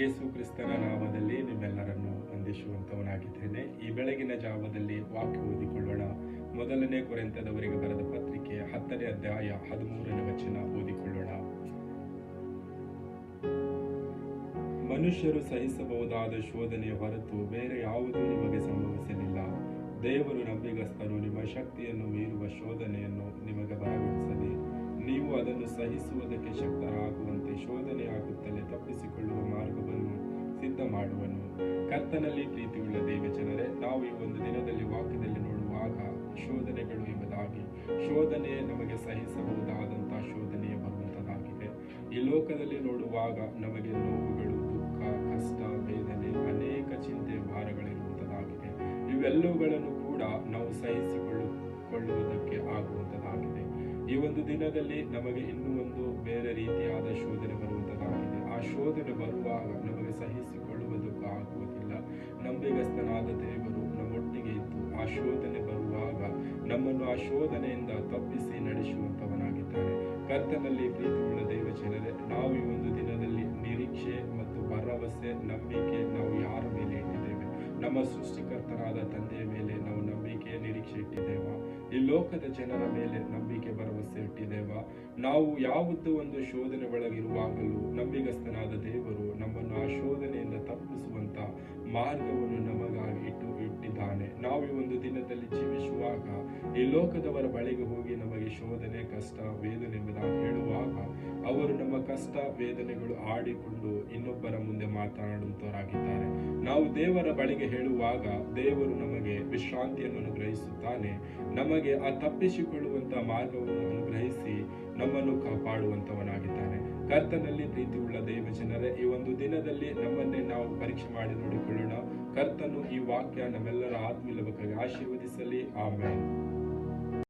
ಯೇಸು ಕ್ರಿಸ್ತನ ನಾಮದಲ್ಲಿ ನಿಮ್ಮೆಲ್ಲರನ್ನು ವಂದಿಸುವಂತವನಾಗಿದ್ದೇನೆ. ಈ ಬೆಳಗಿನ ಜಾವದಲ್ಲಿ ವಾಕ್ಯ ಓದಿಕೊಳ್ಳೋಣ. ಮೊದಲನೇ ಕೊರೆಂತದವರಿಗೆ ಬರೆದ ಪತ್ರಿಕೆ ಹತ್ತನೇ ಅಧ್ಯಾಯ ಹದಿಮೂರನೇ ವಚನ ಓದಿಕೊಳ್ಳೋಣ. ಮನುಷ್ಯರು ಸಹಿಸಬಹುದಾದ ಶೋಧನೆಯ ಹೊರತು ಬೇರೆ ಯಾವುದೂ ನಿಮಗೆ ಸಂಭವಿಸಲಿಲ್ಲ. ದೇವರು ನಂಬಿಗಸ್ತರು ನಿಮ್ಮ ಶಕ್ತಿಯನ್ನು ಮೀರುವ ಶೋಧನೆಯನ್ನು ನಿಮಗೆ ಬರಗೊಳಿಸಲಿ ನೀವು ಅದನ್ನು ಸಹಿಸುವುದಕ್ಕೆ ಶಕ್ತರಾಗುವಂತೆ ಶೋಧನೆಯಾಗುತ್ತಲೇ ತಪ್ಪಿಸಿಕೊಳ್ಳುವ ಮಾಡುವನು. ಕರ್ತನಲ್ಲಿ ಪ್ರೀತಿಯುಳ್ಳ ದೇವಜನರೇ, ನಾವು ಈ ಒಂದು ದಿನದಲ್ಲಿ ವಾಕ್ಯದಲ್ಲಿ ನೋಡುವಾಗ ಶೋಧನೆಗಳು ಎಂಬುದಾಗಿ, ಶೋಧನೆ ನಮಗೆ ಸಹಿಸಬಹುದಾದಂತಹ ಶೋಧನೆಯ ಬರುವಂತದಾಗಿದೆ ಈ ಲೋಕದಲ್ಲಿ ನೋಡುವಾಗ ನಮಗೆ ನೋವುಗಳು, ದುಃಖ, ಕಷ್ಟ ವೇದನೆ ಅನೇಕ ಚಿಂತೆ ಭಾರಗಳಿರುವಂತದ್ದಾಗಿದೆ ಇವೆಲ್ಲವುಗಳನ್ನು ಕೂಡ ನಾವು ಸಹಿಸಿಕೊಳ್ಳುವುದಕ್ಕೆ ಆಗುವಂತದಾಗಿದೆ ಈ ಒಂದು ದಿನದಲ್ಲಿ ನಮಗೆ ಇನ್ನೂ ಒಂದು ಬೇರೆ ರೀತಿಯಾದ ಶೋಧನೆ ಬರುವಂತದಾಗಿದೆ ಆ ಶೋಧನೆ ಬರುವಾಗ ನಂಬಿಗಸ್ತನಾದ ದೇವರು ನಮ್ಮೊಟ್ಟಿಗೆ ಇದ್ದು ಆ ಶೋಧನೆ ಬರುವಾಗ ನಮ್ಮನ್ನು ಆ ಶೋಧನೆಯಿಂದ ತಪ್ಪಿಸಿ ನಡೆಸುವಂತವನಾಗಿದ್ದಾನೆ. ಕರ್ತನಲ್ಲಿ ಪ್ರೀತಿಯುಳ್ಳ ದೇವ ಜನರೇ ನಾವು ಈ ಒಂದು ದಿನದಲ್ಲಿ ನಿರೀಕ್ಷೆ ಮತ್ತು ಭರವಸೆ, ನಂಬಿಕೆ ನಾವು ಯಾರ ಮೇಲೆ ಇಟ್ಟಿದ್ದೇವೆ ನಮ್ಮ ಸೃಷ್ಟಿಕರ್ತನಾದ ತಂದೆಯ ಮೇಲೆ ನಾವು ನಂಬಿಕೆ, ನಿರೀಕ್ಷೆ ಇಟ್ಟಿದ್ದೇವ? ಈ ಲೋಕದ ಜನರ ಮೇಲೆ ನಂಬಿಕೆ, ಭರವಸೆ ಇಟ್ಟಿದ್ದೇವ? ನಾವು ಯಾವತ್ತೂ ಒಂದು ಶೋಧನೆ ಒಳಗಿರುವಾಗಲೂ ನಂಬಿಗಸ್ತನಾದ ದೇವರು ನಮ್ಮನ್ನು ಆ ಶೋಧನೆಯಿಂದ ತಪ್ಪಿಸುವಂತ ಮಾರ್ಗವನ್ನು ನಮಗಾಗಿ ಇಟ್ಟು ಇಟ್ಟಿದ್ದಾನೆ. ನಾವು ಈ ಒಂದು ದಿನದಲ್ಲಿ ಜೀವಿಸುವಾಗ, ಈ ಲೋಕದವರ ಬಳಿಗೆ ಹೋಗಿ ನಮಗೆ ಶೋಧನೆ, ಕಷ್ಟ, ವೇದನೆ ಹೇಳುವಾಗ, ಅವರು ನಮ್ಮ ಕಷ್ಟ, ವೇದನೆಗಳು ಆಡಿಕೊಂಡು ಇನ್ನೊಬ್ಬರ ಮುಂದೆ ಮಾತನಾಡುವಂತವರಾಗಿದ್ದಾರೆ. ನಾವು ದೇವರ ಬಳಿಗೆ ಹೇಳುವಾಗ, ದೇವರು ನಮಗೆ ವಿಶ್ರಾಂತಿಯನ್ನು ಅನುಗ್ರಹಿಸುತ್ತಾನೆ. ನಮಗೆ ಆ ತಪ್ಪಿಸಿಕೊಳ್ಳುವಂತಹ ಮಾರ್ಗವನ್ನು ಅನುಗ್ರಹಿಸಿ ನಮ್ಮನ್ನು ಕಾಪಾಡುವಂತವನಾಗಿದ್ದಾನೆ ಕರ್ತನಲ್ಲಿ ಪ್ರೀತಿಯುಳ್ಳ ದೈವ ಜನರೇ ಈ ಒಂದು ದಿನದಲ್ಲಿ ನಮ್ಮನ್ನೇ ನಾವು ಪರೀಕ್ಷೆ ಮಾಡಿ ನೋಡಿಕೊಳ್ಳೋಣ. ಕರ್ತನು ಈ ವಾಕ್ಯ ನಮ್ಮೆಲ್ಲರ ಆತ್ಮೀಯ ಬಗ್ಗೆ ಆಶೀರ್ವದಿಸಲಿ. ಆಮೇಲೆ